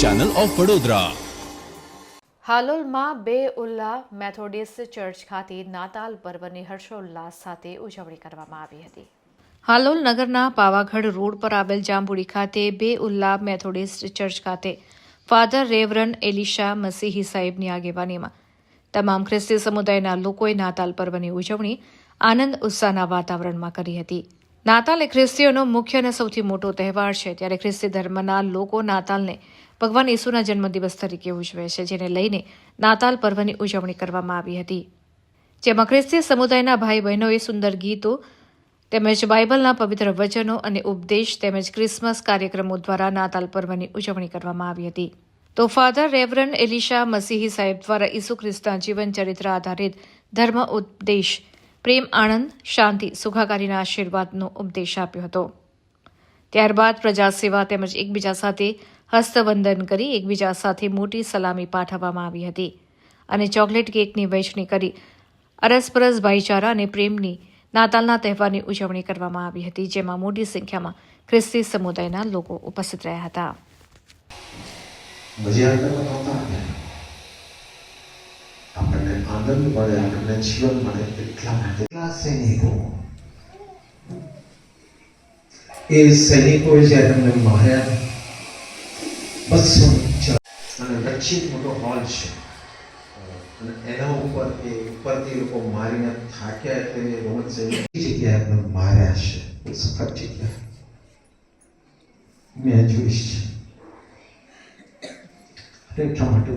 Channel of Vadodara હાલોલમાં બે Ulla Methodist church ખાતે નાતાલ પર્વની હર્ષોલ્લાસ સાથે ઉજવણી કરવામાં આવી હતી. હાલોલ નગરના પાવાગઢ રોડ પર આવેલ જાંબુડી ખાતે બે ઉલ્લા મેથોડિસ્ટ ચર્ચ ખાતે ફાધર રેવરન એલિશા મસીહી સાહેબની આગેવાનીમાં તમામ ખ્રિસ્તી સમુદાયના લોકોએ નાતાલ પર્વની ઉજવણી આનંદ ઉત્સાહના વાતાવરણમાં કરી હતી. નાતાલ એ ખ્રિસ્તીઓનો મુખ્ય અને સૌથી મોટો તહેવાર છે. ત્યારે ખ્રિસ્તી ધર્મના લોકો નાતાલને ભગવાન ઈસુના જન્મદિવસ તરીકે ઉજવે છે, જેને લઈને નાતાલ પર્વની ઉજવણી કરવામાં આવી હતી. જેમાં ખ્રિસ્તી સમુદાયના ભાઈ બહેનોએ સુંદર ગીતો, તેમજ બાઇબલના પવિત્ર વચનો અને ઉપદેશ તેમજ ક્રિસમસ કાર્યક્રમો દ્વારા નાતાલ પર્વની ઉજવણી કરવામાં આવી હતી. તો ફાધર રેવરન એલિશા મસીહી સાહેબ દ્વારા ઈસુ ખ્રિસ્તના જીવન ચરિત્ર આધારિત ધર્મ ઉપદેશ પ્રેમ, આનંદ, શાંતિ, સુખાકારીના આશીર્વાદનો ઉપદેશ આપ્યો હતો. ત્યારબાદ પ્રજા સેવા તેમજ એકબીજા સાથે હસ્તવંદન કરી એકબીજા સાથે મોટી સલામી પાઠવવામાં આવી હતી અને ચોકલેટ કેકની વહેંચણી કરી અરસપરસ ભાઈચારા અને પ્રેમની નાતાલના તહેવારની ઉજવણી કરવામાં આવી હતી, જેમાં મોટી સંખ્યામાં ખ્રિસ્તી સમુદાયના લોકો ઉપસ્થિત રહ્યા હતા? આનંદ મળે આપણને જીવન મળે એટલા માટે એટલા સૈનિકો એ સૈનિકોએ જ્યારે એમને માર્યા બસો અને રક્ષિત મોટો હોલ છે અને એના ઉપર એ ઉપરથી લોકો મારીને થાક્યા એટલે એ રોમન સૈનિક જગ્યાએ એમને માર્યા છે સખત જગ્યા મેં જોઈશ છે એટલા માટે